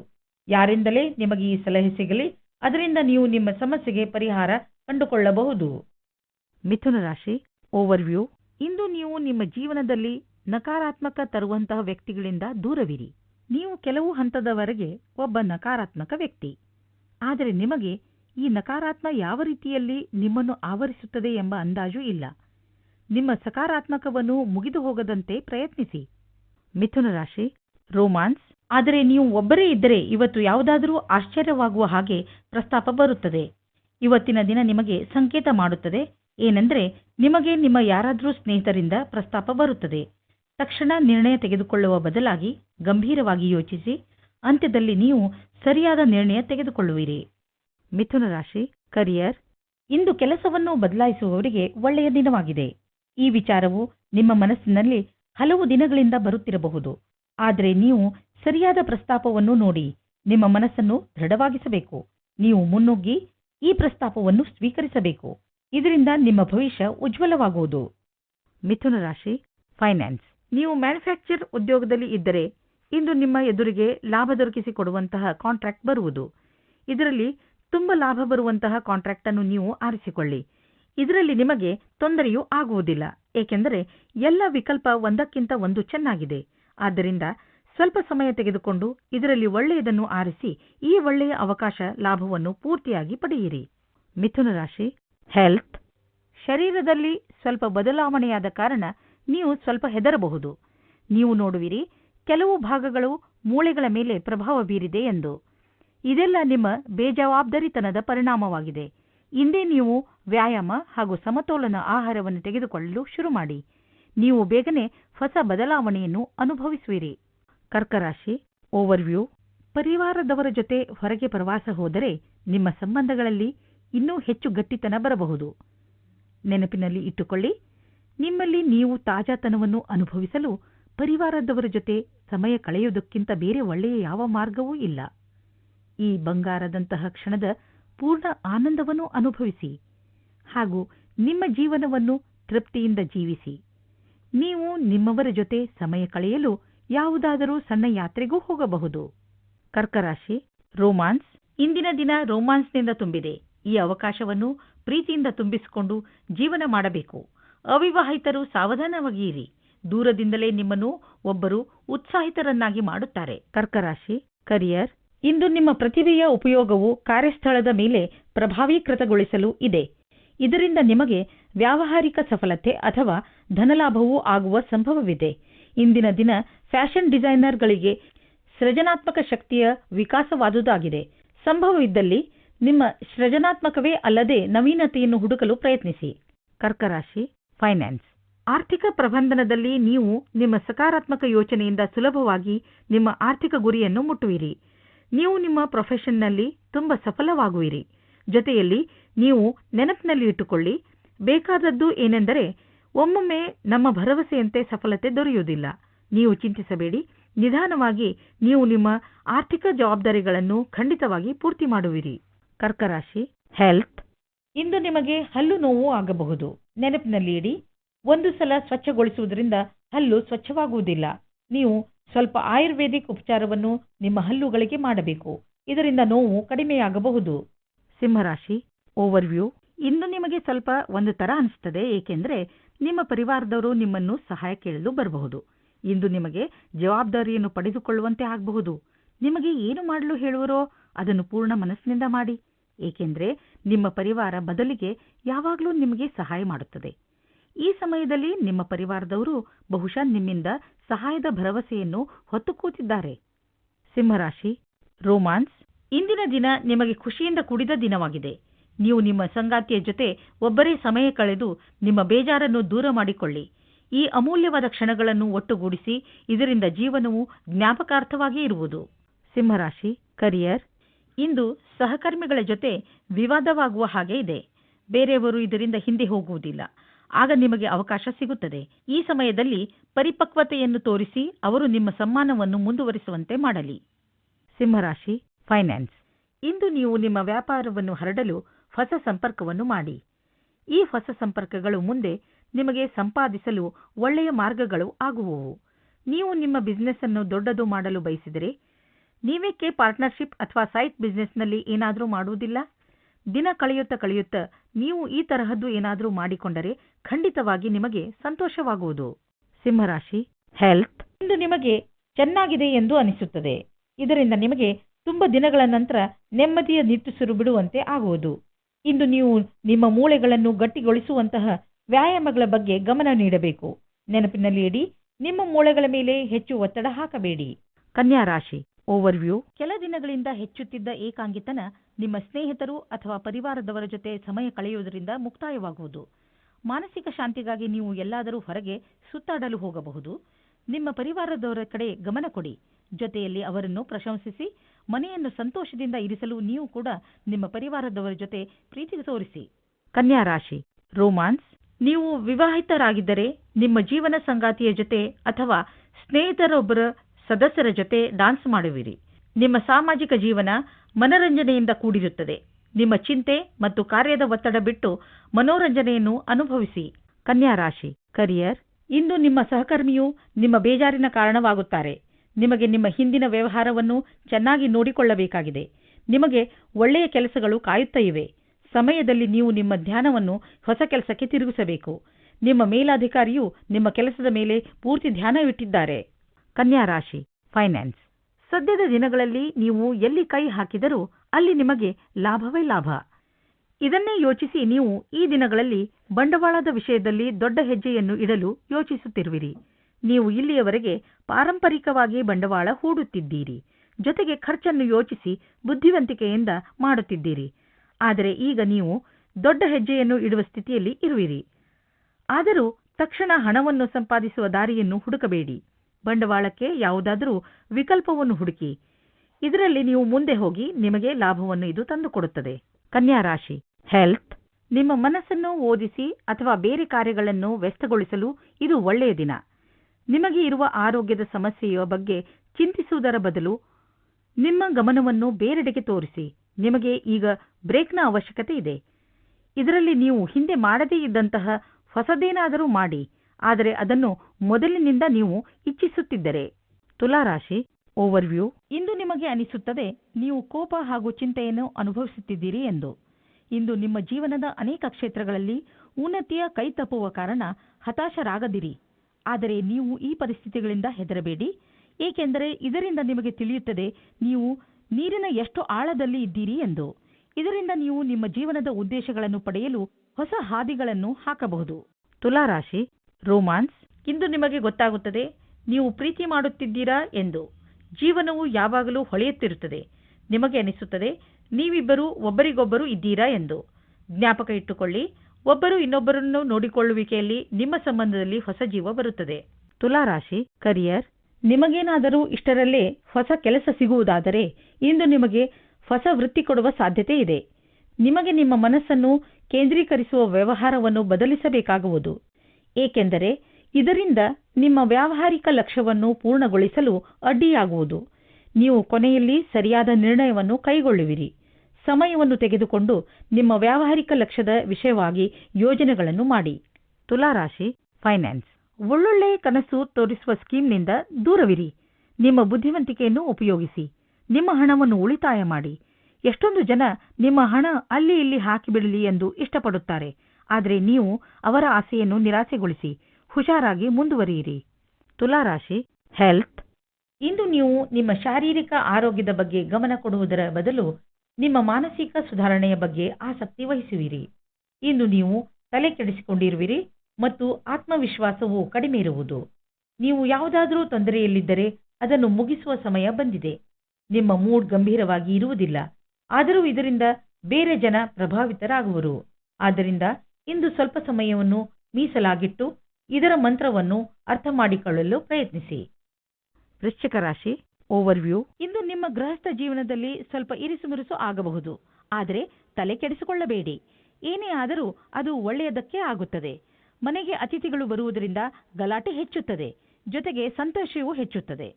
S2: ಯಾರಿಂದಲೇ ನಿಮಗೆ ಈ ಸಲಹೆ ಸಿಗಲಿ, ಅದರಿಂದ ನೀವು ನಿಮ್ಮ ಸಮಸ್ಯೆಗೆ ಪರಿಹಾರ ಕಂಡುಕೊಳ್ಳಬಹುದು. ಮಿಥುನ ರಾಶಿ, ಓವರ್ವ್ಯೂ. ಇಂದು ನೀವು ನಿಮ್ಮ ಜೀವನದಲ್ಲಿ ನಕಾರಾತ್ಮಕ ತರುವಂತಹ ವ್ಯಕ್ತಿಗಳಿಂದ ದೂರವಿರಿ. ನೀವು ಕೆಲವು ಹಂತದವರೆಗೆ ಒಬ್ಬ ನಕಾರಾತ್ಮಕ ವ್ಯಕ್ತಿ. ಆದರೆ ನಿಮಗೆ ಈ ನಕಾರಾತ್ಮ ಯಾವ ರೀತಿಯಲ್ಲಿ ನಿಮ್ಮನ್ನು ಆವರಿಸುತ್ತದೆ ಎಂಬ ಅಂದಾಜು ಇಲ್ಲ. ನಿಮ್ಮ ಸಕಾರಾತ್ಮಕವನ್ನು ಮುಗಿದು ಹೋಗದಂತೆ ಪ್ರಯತ್ನಿಸಿ. ಮಿಥುನ ರಾಶಿ, ರೋಮಾನ್ಸ್. ಆದರೆ ನೀವು ಒಬ್ಬರೇ ಇದ್ದರೆ ಇವತ್ತು ಯಾವುದಾದರೂ ಆಶ್ಚರ್ಯವಾಗುವ ಹಾಗೆ ಪ್ರಸ್ತಾಪ ಬರುತ್ತದೆ. ಇವತ್ತಿನ ದಿನ ನಿಮಗೆ ಸಂಕೇತ ಮಾಡುತ್ತದೆ. ಏನೆಂದರೆ, ನಿಮಗೆ ನಿಮ್ಮ ಯಾರಾದರೂ ಸ್ನೇಹಿತರಿಂದ ಪ್ರಸ್ತಾಪ ಬರುತ್ತದೆ. ತಕ್ಷಣ ನಿರ್ಣಯ ತೆಗೆದುಕೊಳ್ಳುವ ಬದಲಾಗಿ ಗಂಭೀರವಾಗಿ ಯೋಚಿಸಿ, ಅಂತ್ಯದಲ್ಲಿ ನೀವು ಸರಿಯಾದ ನಿರ್ಣಯ ತೆಗೆದುಕೊಳ್ಳುವಿರಿ. ಮಿಥುನ ರಾಶಿ ಕರಿಯರ್ ಇಂದು ಕೆಲಸವನ್ನು ಬದಲಾಯಿಸುವವರಿಗೆ ಒಳ್ಳೆಯ ದಿನವಾಗಿದೆ. ಈ ವಿಚಾರವು ನಿಮ್ಮ ಮನಸ್ಸಿನಲ್ಲಿ ಹಲವು ದಿನಗಳಿಂದ ಬರುತ್ತಿರಬಹುದು. ಆದರೆ ನೀವು ಸರಿಯಾದ ಪ್ರಸ್ತಾಪವನ್ನು ನೋಡಿ, ನಿಮ್ಮ ಮನಸ್ಸನ್ನು ದೃಢವಾಗಿಸಬೇಕು. ನೀವು ಮುನ್ನುಗ್ಗಿ ಈ ಪ್ರಸ್ತಾಪವನ್ನು ಸ್ವೀಕರಿಸಬೇಕು. ಇದರಿಂದ ನಿಮ್ಮ ಭವಿಷ್ಯ ಉಜ್ವಲವಾಗುವುದು. ಮಿಥುನ ರಾಶಿ ಫೈನಾನ್ಸ್ ನೀವು ಮ್ಯಾನುಫ್ಯಾಕ್ಚರ್ ಉದ್ಯೋಗದಲ್ಲಿ ಇದ್ದರೆ ಇಂದು ನಿಮ್ಮ ಎದುರಿಗೆ ಲಾಭ ದೊರಕಿಸಿಕೊಡುವಂತಹ ಕಾಂಟ್ರಾಕ್ಟ್ ಬರುವುದು. ಇದರಲ್ಲಿ ತುಂಬಾ ಲಾಭ ಬರುವಂತಹ ಕಾಂಟ್ರಾಕ್ಟ್ ಅನ್ನು ನೀವು ಆರಿಸಿಕೊಳ್ಳಿ. ಇದರಲ್ಲಿ ನಿಮಗೆ ತೊಂದರೆಯೂ ಆಗುವುದಿಲ್ಲ, ಏಕೆಂದರೆ ಎಲ್ಲ ವಿಕಲ್ಪ ಒಂದಕ್ಕಿಂತ ಒಂದು ಚೆನ್ನಾಗಿದೆ. ಆದ್ದರಿಂದ ಸ್ವಲ್ಪ ಸಮಯ ತೆಗೆದುಕೊಂಡು ಇದರಲ್ಲಿ ಒಳ್ಳೆಯದನ್ನು ಆರಿಸಿ ಈ ಒಳ್ಳೆಯ ಅವಕಾಶ ಲಾಭವನ್ನು ಪೂರ್ತಿಯಾಗಿ ಪಡೆಯಿರಿ. ಮಿಥುನ ರಾಶಿ ಹೆಲ್ತ್ ಶರೀರದಲ್ಲಿ ಸ್ವಲ್ಪ ಬದಲಾವಣೆಯಾದ ಕಾರಣ ನೀವು ಸ್ವಲ್ಪ ಹೆದರಬಹುದು. ನೀವು ನೋಡುವಿರಿ, ಕೆಲವು ಭಾಗಗಳು ಮೂಳೆಗಳ ಮೇಲೆ ಪ್ರಭಾವ ಬೀರಿದೆ ಎಂದು. ಇದೆಲ್ಲ ನಿಮ್ಮ ಬೇಜವಾಬ್ದಾರಿತನದ ಪರಿಣಾಮವಾಗಿದೆ. ಇಂದೇ ನೀವು ವ್ಯಾಯಾಮ ಹಾಗೂ ಸಮತೋಲನ ಆಹಾರವನ್ನು ತೆಗೆದುಕೊಳ್ಳಲು ಶುರು ಮಾಡಿ. ನೀವು ಬೇಗನೆ ಹೊಸ ಬದಲಾವಣೆಯನ್ನು ಅನುಭವಿಸುವಿರಿ. ಕರ್ಕರಾಶಿ, ಓವರ್ವ್ಯೂ, ಪರಿವಾರದವರ ಜೊತೆ ಹೊರಗೆ ಪ್ರವಾಸ ಹೋದರೆ ನಿಮ್ಮ ಸಂಬಂಧಗಳಲ್ಲಿ ಇನ್ನೂ ಹೆಚ್ಚು ಗಟ್ಟಿತನ ಬರಬಹುದು. ನೆನಪಿನಲ್ಲಿ ಇಟ್ಟುಕೊಳ್ಳಿ ನಿಮ್ಮಲ್ಲಿ ನೀವು ತಾಜಾತನವನ್ನು ಅನುಭವಿಸಲು ಪರಿವಾರದವರ ಜೊತೆ ಸಮಯ ಕಳೆಯುವುದಕ್ಕಿಂತ ಬೇರೆ ಒಳ್ಳೆಯ ಯಾವ ಮಾರ್ಗವೂ ಇಲ್ಲ. ಈ ಬಂಗಾರದಂತಹ ಕ್ಷಣದ ಪೂರ್ಣ ಆನಂದವನ್ನು ಅನುಭವಿಸಿ ಹಾಗೂ ನಿಮ್ಮ ಜೀವನವನ್ನು ತೃಪ್ತಿಯಿಂದ ಜೀವಿಸಿ. ನೀವು ನಿಮ್ಮವರ ಜೊತೆ ಸಮಯ ಕಳೆಯಲು ಯಾವುದಾದರೂ ಸಣ್ಣ ಯಾತ್ರೆಗೂ ಹೋಗಬಹುದು. ಕರ್ಕರಾಶಿ, ರೋಮಾನ್ಸ್, ಇಂದಿನ ದಿನ ರೋಮಾನ್ಸ್ನಿಂದ ತುಂಬಿದೆ. ಈ ಅವಕಾಶವನ್ನು ಪ್ರೀತಿಯಿಂದ ತುಂಬಿಸಿಕೊಂಡು ಜೀವನ ಮಾಡಬೇಕು. ಅವಿವಾಹಿತರು ಸಾವಧಾನವಾಗಿರಿ. ದೂರದಿಂದಲೇ ನಿಮ್ಮನ್ನು ಒಬ್ಬರು ಉತ್ಸಾಹಿತರನ್ನಾಗಿ ಮಾಡುತ್ತಾರೆ. ಕರ್ಕರಾಶಿ, ಕರಿಯರ್, ಇಂದು ನಿಮ್ಮ ಪ್ರತಿಭೆಯ ಉಪಯೋಗವು ಕಾರ್ಯಸ್ಥಳದ ಮೇಲೆ ಪ್ರಭಾವೀಕೃತಗೊಳಿಸಲು ಇದೆ. ಇದರಿಂದ ನಿಮಗೆ ವ್ಯಾವಹಾರಿಕ ಸಫಲತೆ ಅಥವಾ ಧನಲಾಭವೂ ಆಗುವ ಸಂಭವವಿದೆ. ಇಂದಿನ ದಿನ ಫ್ಯಾಷನ್ ಡಿಸೈನರ್ಗಳಿಗೆ ಸೃಜನಾತ್ಮಕ ಶಕ್ತಿಯ ವಿಕಾಸವಾದುದಾಗಿದೆ. ಸಂಭವವಿದ್ದಲ್ಲಿ ನಿಮ್ಮ ಸೃಜನಾತ್ಮಕವೇ ಅಲ್ಲದೆ ನವೀನತೆಯನ್ನು ಹುಡುಕಲು ಪ್ರಯತ್ನಿಸಿ. ಕರ್ಕರಾಶಿ ಫೈನಾನ್ಸ್. ಆರ್ಥಿಕ ಪ್ರಬಂಧನದಲ್ಲಿ ನೀವು ನಿಮ್ಮ ಸಕಾರಾತ್ಮಕ ಯೋಚನೆಯಿಂದ ಸುಲಭವಾಗಿ ನಿಮ್ಮ ಆರ್ಥಿಕ ಗುರಿಯನ್ನು ಮುಟ್ಟುವಿರಿ. ನೀವು ನಿಮ್ಮ ಪ್ರೊಫೆಷನ್ನಲ್ಲಿ ತುಂಬ ಸಫಲವಾಗುವಿರಿ. ಜೊತೆಯಲ್ಲಿ ನೀವು ನೆನಪಿನಲ್ಲಿ ಇಟ್ಟುಕೊಳ್ಳಿ, ಬೇಕಾದದ್ದು ಏನೆಂದರೆ ಒಮ್ಮೊಮ್ಮೆ ನಮ್ಮ ಭರವಸೆಯಂತೆ ಸಫಲತೆ ದೊರೆಯುವುದಿಲ್ಲ. ನೀವು ಚಿಂತಿಸಬೇಡಿ, ನಿಧಾನವಾಗಿ ನೀವು ನಿಮ್ಮ ಆರ್ಥಿಕ ಜವಾಬ್ದಾರಿಗಳನ್ನು ಖಂಡಿತವಾಗಿ ಪೂರ್ತಿ ಮಾಡುವಿರಿ. ಕರ್ಕರಾಶಿ ಹೆಲ್ತ್ ಇಂದು ನಿಮಗೆ ಹಲ್ಲು ನೋವು ಆಗಬಹುದು. ನೆನಪಿನಲ್ಲಿ ಇಡಿ, ಒಂದು ಸಲ ಸ್ವಚ್ಛಗೊಳಿಸುವುದರಿಂದ ಹಲ್ಲು ಸ್ವಚ್ಛವಾಗುವುದಿಲ್ಲ. ನೀವು ಸ್ವಲ್ಪ ಆಯುರ್ವೇದಿಕ್ ಉಪಚಾರವನ್ನು ನಿಮ್ಮ ಹಲ್ಲುಗಳಿಗೆ ಮಾಡಬೇಕು. ಇದರಿಂದ ನೋವು ಕಡಿಮೆಯಾಗಬಹುದು. ಸಿಂಹರಾಶಿ ಓವರ್ವ್ಯೂ ಇಂದು ನಿಮಗೆ ಸ್ವಲ್ಪ ಒಂದು ತರ ಅನಿಸ್ತದೆ, ಏಕೆಂದರೆ ನಿಮ್ಮ ಪರಿವಾರದವರು ನಿಮ್ಮನ್ನು ಸಹಾಯ ಕೇಳಲು ಬರಬಹುದು. ಇಂದು ನಿಮಗೆ ಜವಾಬ್ದಾರಿಯನ್ನು ಪಡೆದುಕೊಳ್ಳುವಂತೆ ಆಗಬಹುದು. ನಿಮಗೆ ಏನು ಮಾಡಲು ಹೇಳುವರೋ ಅದನ್ನು ಪೂರ್ಣ ಮನಸ್ಸಿನಿಂದ ಮಾಡಿ. ಏಕೆಂದರೆ ನಿಮ್ಮ ಪರಿವಾರ ಬದಲಿಗೆ ಯಾವಾಗಲೂ ನಿಮಗೆ ಸಹಾಯ ಮಾಡುತ್ತದೆ. ಈ ಸಮಯದಲ್ಲಿ ನಿಮ್ಮ ಪರಿವಾರದವರು ಬಹುಶಃ ನಿಮ್ಮಿಂದ ಸಹಾಯದ ಭರವಸೆಯನ್ನು ಹೊತ್ತು ಕೂತಿದ್ದಾರೆ ಸಿಂಹರಾಶಿ, ರೋಮಾನ್ಸ್, ಇಂದಿನ ದಿನ ನಿಮಗೆ ಖುಷಿಯಿಂದ ಕೂಡಿದ ದಿನವಾಗಿದೆ. ನೀವು ನಿಮ್ಮ ಸಂಗಾತಿಯ ಜೊತೆ ಒಬ್ಬರೇ ಸಮಯ ಕಳೆದು ನಿಮ್ಮ ಬೇಜಾರನ್ನು ದೂರ ಮಾಡಿಕೊಳ್ಳಿ. ಈ ಅಮೂಲ್ಯವಾದ ಕ್ಷಣಗಳನ್ನು ಒಟ್ಟುಗೂಡಿಸಿ ಇದರಿಂದ ಜೀವನವು ಜ್ಞಾಪಕಾರ್ಥವಾಗಿ ಇರುವುದು. ಸಿಂಹರಾಶಿ, ಕರಿಯರ್, ಇಂದು ಸಹಕರ್ಮಿಗಳ ಜೊತೆ ವಿವಾದವಾಗುವ ಹಾಗೆ ಇದೆ. ಬೇರೆಯವರು ಇದರಿಂದ ಹಿಂದೆ ಹೋಗುವುದಿಲ್ಲ. ಆಗ ನಿಮಗೆ ಅವಕಾಶ ಸಿಗುತ್ತದೆ. ಈ ಸಮಯದಲ್ಲಿ ಪರಿಪಕ್ವತೆಯನ್ನು ತೋರಿಸಿ ಅವರು ನಿಮ್ಮ ಸಮ್ಮಾನವನ್ನು ಮುಂದುವರಿಸುವಂತೆ ಮಾಡಲಿ. ಸಿಂಹರಾಶಿ, ಫೈನಾನ್ಸ್. ಇಂದು ನೀವು ನಿಮ್ಮ ವ್ಯಾಪಾರವನ್ನು ಹರಡಲು ಹೊಸ ಸಂಪರ್ಕವನ್ನು ಮಾಡಿ. ಈ ಹೊಸ ಸಂಪರ್ಕಗಳು ಮುಂದೆ ನಿಮಗೆ ಸಂಪಾದಿಸಲು ಒಳ್ಳೆಯ ಮಾರ್ಗಗಳು ಆಗುವವು. ನೀವು ನಿಮ್ಮ ಬಿಸ್ನೆಸ್ ಅನ್ನು ದೊಡ್ಡದು ಮಾಡಲು ಬಯಸಿದರೆ ನೀವೇಕೆ ಪಾರ್ಟ್ನರ್ಶಿಪ್ ಅಥವಾ ಸೈಟ್ ಬಿಸ್ನೆಸ್ನಲ್ಲಿ ಏನಾದರೂ ಮಾಡುವುದಿಲ್ಲ? ದಿನ ಕಳೆಯುತ್ತಾ ಕಳೆಯುತ್ತಾ ನೀವು ಈ ತರಹದ್ದು ಏನಾದರೂ ಮಾಡಿಕೊಂಡರೆ ಖಂಡಿತವಾಗಿ ನಿಮಗೆ ಸಂತೋಷವಾಗುವುದು. ಸಿಂಹರಾಶಿ ಹೆಲ್ತ್ ಇಂದು ನಿಮಗೆ ಚೆನ್ನಾಗಿದೆ ಎಂದು ಅನಿಸುತ್ತದೆ. ಇದರಿಂದ ನಿಮಗೆ ತುಂಬ ದಿನಗಳ ನಂತರ ನೆಮ್ಮದಿಯ ನಿಟ್ಟುಸಿರು ಬಿಡುವಂತೆ ಆಗುವುದು. ಇಂದು ನೀವು ನಿಮ್ಮ ಮೂಳೆಗಳನ್ನು ಗಟ್ಟಿಗೊಳಿಸುವಂತಹ ವ್ಯಾಯಾಮಗಳ ಬಗ್ಗೆ ಗಮನ ನೀಡಬೇಕು. ನೆನಪಿನಲ್ಲಿ ಇಡಿ ನಿಮ್ಮ ಮೂಳೆಗಳ ಮೇಲೆ ಹೆಚ್ಚು ಒತ್ತಡ ಹಾಕಬೇಡಿ. ಕನ್ಯಾ ರಾಶಿ ಓವರ್ವ್ಯೂ ಕೆಲ ದಿನಗಳಿಂದ ಹೆಚ್ಚುತ್ತಿದ್ದ ಏಕಾಂಗಿತನ ನಿಮ್ಮ ಸ್ನೇಹಿತರು ಅಥವಾ ಪರಿವಾರದವರ ಜೊತೆ ಸಮಯ ಕಳೆಯುವುದರಿಂದ ಮುಕ್ತಾಯವಾಗುವುದು. ಮಾನಸಿಕ ಶಾಂತಿಗಾಗಿ ನೀವು ಎಲ್ಲಾದರೂ ಹೊರಗೆ ಸುತ್ತಾಡಲು ಹೋಗಬಹುದು. ನಿಮ್ಮ ಪರಿವಾರದವರ ಕಡೆ ಗಮನ ಕೊಡಿ. ಜೊತೆಯಲ್ಲಿ ಅವರನ್ನು ಪ್ರಶಂಸಿಸಿ ಮನೆಯನ್ನು ಸಂತೋಷದಿಂದ ಇರಿಸಲು ನೀವು ಕೂಡ ನಿಮ್ಮ ಪರಿವಾರದವರ ಜೊತೆ ಪ್ರೀತಿ ತೋರಿಸಿ. ಕನ್ಯಾ ರಾಶಿ ರೋಮಾನ್ಸ್ ನೀವು ವಿವಾಹಿತರಾಗಿದ್ದರೆ ನಿಮ್ಮ ಜೀವನ ಸಂಗಾತಿಯ ಜೊತೆ ಅಥವಾ ಸ್ನೇಹಿತರೊಬ್ಬರ ಸದಸ್ಯರ ಜೊತೆ ಡಾನ್ಸ್ ಮಾಡುವಿರಿ. ನಿಮ್ಮ ಸಾಮಾಜಿಕ ಜೀವನ ಮನರಂಜನೆಯಿಂದ ಕೂಡಿರುತ್ತದೆ. ನಿಮ್ಮ ಚಿಂತೆ ಮತ್ತು ಕಾರ್ಯದ ಒತ್ತಡ ಬಿಟ್ಟು ಮನೋರಂಜನೆಯನ್ನು ಅನುಭವಿಸಿ. ಕನ್ಯಾ ರಾಶಿ ಕರಿಯರ್ ಇಂದು ನಿಮ್ಮ ಸಹಕರ್ಮಿಯು ನಿಮ್ಮ ಬೇಜಾರಿನ ಕಾರಣವಾಗುತ್ತಾರೆ. ನಿಮಗೆ ನಿಮ್ಮ ಹಿಂದಿನ ವ್ಯವಹಾರವನ್ನು ಚೆನ್ನಾಗಿ ನೋಡಿಕೊಳ್ಳಬೇಕಾಗಿದೆ. ನಿಮಗೆ ಒಳ್ಳೆಯ ಕೆಲಸಗಳು ಕಾಯುತ್ತಾ ಇವೆ. ಸಮಯದಲ್ಲಿ ನೀವು ನಿಮ್ಮ ಧ್ಯಾನವನ್ನು ಹೊಸ ಕೆಲಸಕ್ಕೆ ತಿರುಗಿಸಬೇಕು. ನಿಮ್ಮ ಮೇಲಾಧಿಕಾರಿಯು ನಿಮ್ಮ ಕೆಲಸದ ಮೇಲೆ ಪೂರ್ತಿ ಧ್ಯಾನವಿಟ್ಟಿದ್ದಾರೆ. ಕನ್ಯಾ ರಾಶಿ ಫೈನಾನ್ಸ್ ಸದ್ಯದ ದಿನಗಳಲ್ಲಿ ನೀವು ಎಲ್ಲಿ ಕೈ ಹಾಕಿದರೂ ಅಲ್ಲಿ ನಿಮಗೆ ಲಾಭವೇ ಲಾಭ. ಇದನ್ನೇ ಯೋಚಿಸಿ ನೀವು ಈ ದಿನಗಳಲ್ಲಿ ಬಂಡವಾಳದ ವಿಷಯದಲ್ಲಿ ದೊಡ್ಡ ಹೆಜ್ಜೆಯನ್ನು ಇಡಲು ಯೋಚಿಸುತ್ತಿರುವಿರಿ. ನೀವು ಇಲ್ಲಿಯವರೆಗೆ ಪಾರಂಪರಿಕವಾಗಿ ಬಂಡವಾಳ ಹೂಡುತ್ತಿದ್ದೀರಿ. ಜೊತೆಗೆ ಖರ್ಚನ್ನು ಯೋಚಿಸಿ ಬುದ್ಧಿವಂತಿಕೆಯಿಂದ ಮಾಡುತ್ತಿದ್ದೀರಿ. ಆದರೆ ಈಗ ನೀವು ದೊಡ್ಡ ಹೆಜ್ಜೆಯನ್ನು ಇಡುವ ಸ್ಥಿತಿಯಲ್ಲಿ ಇರುವಿರಿ. ಆದರೂ ತಕ್ಷಣ ಹಣವನ್ನು ಸಂಪಾದಿಸುವ ದಾರಿಯನ್ನು ಹುಡುಕಬೇಡಿ. ಬಂಡವಾಳಕ್ಕೆ ಯಾವುದಾದರೂ ವಿಕಲ್ಪವನ್ನು ಹುಡುಕಿ. ಇದರಲ್ಲಿ ನೀವು ಮುಂದೆ ಹೋಗಿ ನಿಮಗೆ ಲಾಭವನ್ನು ಇದು ತಂದುಕೊಡುತ್ತದೆ. ಕನ್ಯಾ ರಾಶಿ ಹೆಲ್ತ್ ನಿಮ್ಮ ಮನಸ್ಸನ್ನು ಓದಿಸಿ ಅಥವಾ ಬೇರೆ ಕಾರ್ಯಗಳನ್ನು ವ್ಯಸ್ತಗೊಳಿಸಲು ಇದು ಒಳ್ಳೆಯ ದಿನ. ನಿಮಗೆ ಇರುವ ಆರೋಗ್ಯದ ಸಮಸ್ಯೆಯ ಬಗ್ಗೆ ಚಿಂತಿಸುವುದರ ಬದಲು ನಿಮ್ಮ ಗಮನವನ್ನು ಬೇರೆಡೆಗೆ ತೋರಿಸಿ. ನಿಮಗೆ ಈಗ ಬ್ರೇಕ್ನ ಅವಶ್ಯಕತೆ ಇದೆ. ಇದರಲ್ಲಿ ನೀವು ಹಿಂದೆ ಮಾಡದೇ ಇದ್ದಂತಹ ಹೊಸದೇನಾದರೂ ಮಾಡಿ. ಆದರೆ ಅದನ್ನು ಮೊದಲಿನಿಂದ ನೀವು ಇಚ್ಛಿಸುತ್ತಿದ್ದರೆ. ತುಲಾರಾಶಿ ಓವರ್ವ್ಯೂ ಇಂದು ನಿಮಗೆ ಅನಿಸುತ್ತದೆ, ನೀವು ಕೋಪ ಹಾಗೂ ಚಿಂತೆಯನ್ನು ಅನುಭವಿಸುತ್ತಿದ್ದೀರಿ ಎಂದು. ಇಂದು ನಿಮ್ಮ ಜೀವನದ ಅನೇಕ ಕ್ಷೇತ್ರಗಳಲ್ಲಿ ಉನ್ನತಿಯ ಕೈತಪ್ಪುವ ಕಾರಣ ಹತಾಶರಾಗದಿರಿ. ಆದರೆ ನೀವು ಈ ಪರಿಸ್ಥಿತಿಗಳಿಂದ ಹೆದರಬೇಡಿ. ಏಕೆಂದರೆ ಇದರಿಂದ ನಿಮಗೆ ತಿಳಿಯುತ್ತದೆ, ನೀವು ನೀರಿನ ಎಷ್ಟು ಆಳದಲ್ಲಿ ಇದ್ದೀರಿ ಎಂದು. ಇದರಿಂದ ನೀವು ನಿಮ್ಮ ಜೀವನದ ಉದ್ದೇಶಗಳನ್ನು ಪಡೆಯಲು ಹೊಸ ಹಾದಿಗಳನ್ನು ಹಾಕಬಹುದು. ತುಲಾರಾಶಿ ರೋಮಾನ್ಸ್, ಇಂದು ನಿಮಗೆ ಗೊತ್ತಾಗುತ್ತದೆ, ನೀವು ಪ್ರೀತಿ ಮಾಡುತ್ತಿದ್ದೀರಾ ಎಂದು. ಜೀವನವು ಯಾವಾಗಲೂ ಹೊಳೆಯುತ್ತಿರುತ್ತದೆ. ನಿಮಗೆ ಅನಿಸುತ್ತದೆ, ನೀವಿಬ್ಬರು ಒಬ್ಬರಿಗೊಬ್ಬರು ಇದ್ದೀರಾ ಎಂದು. ಜ್ಞಾಪಕ ಇಟ್ಟುಕೊಳ್ಳಿ, ಒಬ್ಬರು ಇನ್ನೊಬ್ಬರನ್ನು ನೋಡಿಕೊಳ್ಳುವಿಕೆಯಲ್ಲಿ ನಿಮ್ಮ ಸಂಬಂಧದಲ್ಲಿ ಹೊಸ ಜೀವ ಬರುತ್ತದೆ. ತುಲಾರಾಶಿ, ಕರಿಯರ್, ನಿಮಗೇನಾದರೂ ಇಷ್ಟರಲ್ಲೇ ಹೊಸ ಕೆಲಸ ಸಿಗುವುದಾದರೆ ಇಂದು ನಿಮಗೆ ಹೊಸ ವೃತ್ತಿ ಕೊಡುವ ಸಾಧ್ಯತೆ ಇದೆ. ನಿಮಗೆ ನಿಮ್ಮ ಮನಸ್ಸನ್ನು ಕೇಂದ್ರೀಕರಿಸುವ ವ್ಯವಹಾರವನ್ನು ಬದಲಿಸಬೇಕಾಗುವುದು. ಏಕೆಂದರೆ ಇದರಿಂದ ನಿಮ್ಮ ವ್ಯಾವಹಾರಿಕ ಲಕ್ಷ್ಯವನ್ನು ಪೂರ್ಣಗೊಳಿಸಲು ಅಡ್ಡಿಯಾಗುವುದು. ನೀವು ಕೊನೆಯಲ್ಲಿ ಸರಿಯಾದ ನಿರ್ಣಯವನ್ನು ಕೈಗೊಳ್ಳುವಿರಿ. ಸಮಯವನ್ನು ತೆಗೆದುಕೊಂಡು ನಿಮ್ಮ ವ್ಯಾವಹಾರಿಕ ಲಕ್ಷ್ಯದ ವಿಷಯವಾಗಿ ಯೋಜನೆಗಳನ್ನು ಮಾಡಿ. ತುಲಾರಾಶಿ, ಫೈನಾನ್ಸ್. ಒಳ್ಳೊಳ್ಳೆ ಕನಸು ತೋರಿಸುವ ಸ್ಕೀಮ್ನಿಂದ ದೂರವಿರಿ. ನಿಮ್ಮ ಬುದ್ಧಿವಂತಿಕೆಯನ್ನು ಉಪಯೋಗಿಸಿ. ನಿಮ್ಮ ಹಣವನ್ನು ಉಳಿತಾಯ ಮಾಡಿ. ಎಷ್ಟೊಂದು ಜನ ನಿಮ್ಮ ಹಣ ಅಲ್ಲಿ ಇಲ್ಲಿ ಹಾಕಿಬಿಡಲಿ ಎಂದು ಇಷ್ಟಪಡುತ್ತಾರೆ. ಆದರೆ ನೀವು ಅವರ ಆಸೆಯನ್ನು ನಿರಾಸೆಗೊಳಿಸಿ, ಹುಷಾರಾಗಿ ಮುಂದುವರಿಯಿರಿ. ತುಲಾರಾಶಿ ಹೆಲ್ತ್ ಇಂದು ನೀವು ನಿಮ್ಮ ಶಾರೀರಿಕ ಆರೋಗ್ಯದ ಬಗ್ಗೆ ಗಮನ ಕೊಡುವುದರ ಬದಲು ನಿಮ್ಮ ಮಾನಸಿಕ ಸುಧಾರಣೆಯ ಬಗ್ಗೆ ಆಸಕ್ತಿ ವಹಿಸುವಿರಿ. ಇಂದು ನೀವು ತಲೆ ಕೆಡಿಸಿಕೊಂಡಿರುವಿರಿ ಮತ್ತು ಆತ್ಮವಿಶ್ವಾಸವು ಕಡಿಮೆ ಇರುವುದು. ನೀವು ಯಾವುದಾದರೂ ತೊಂದರೆಯಲ್ಲಿದ್ದರೆ ಅದನ್ನು ಮುಗಿಸುವ ಸಮಯ ಬಂದಿದೆ. ನಿಮ್ಮ ಮೂಡ್ ಗಂಭೀರವಾಗಿ ಇರುವುದಿಲ್ಲ. ಆದರೂ ಇದರಿಂದ ಬೇರೆ ಜನ ಪ್ರಭಾವಿತರಾಗುವರು. ಆದ್ದರಿಂದ ಇಂದು ಸ್ವಲ್ಪ ಸಮಯವನ್ನು ಮೀಸಲಾಗಿಟ್ಟು ಇದರ ಮಂತ್ರವನ್ನು ಅರ್ಥ ಮಾಡಿಕೊಳ್ಳಲು ಪ್ರಯತ್ನಿಸಿ. ವೃಶ್ಚಿಕ ರಾಶಿ ಓವರ್ವ್ಯೂ ಇಂದು ನಿಮ್ಮ ಗೃಹಸ್ಥ ಜೀವನದಲ್ಲಿ ಸ್ವಲ್ಪ ಇರಿಸುಮುರುಸು ಆಗಬಹುದು ಆದರೆ ತಲೆ ಕೆಡಿಸಿಕೊಳ್ಳಬೇಡಿ. ಏನೇ ಆದರೂ ಅದು ಒಳ್ಳೆಯದಕ್ಕೆ ಆಗುತ್ತದೆ. ಮನೆಗೆ ಅತಿಥಿಗಳು ಬರುವುದರಿಂದ ಗಲಾಟೆ ಹೆಚ್ಚುತ್ತದೆ ಜೊತೆಗೆ ಸಂತೋಷವೂ ಹೆಚ್ಚುತ್ತದೆ.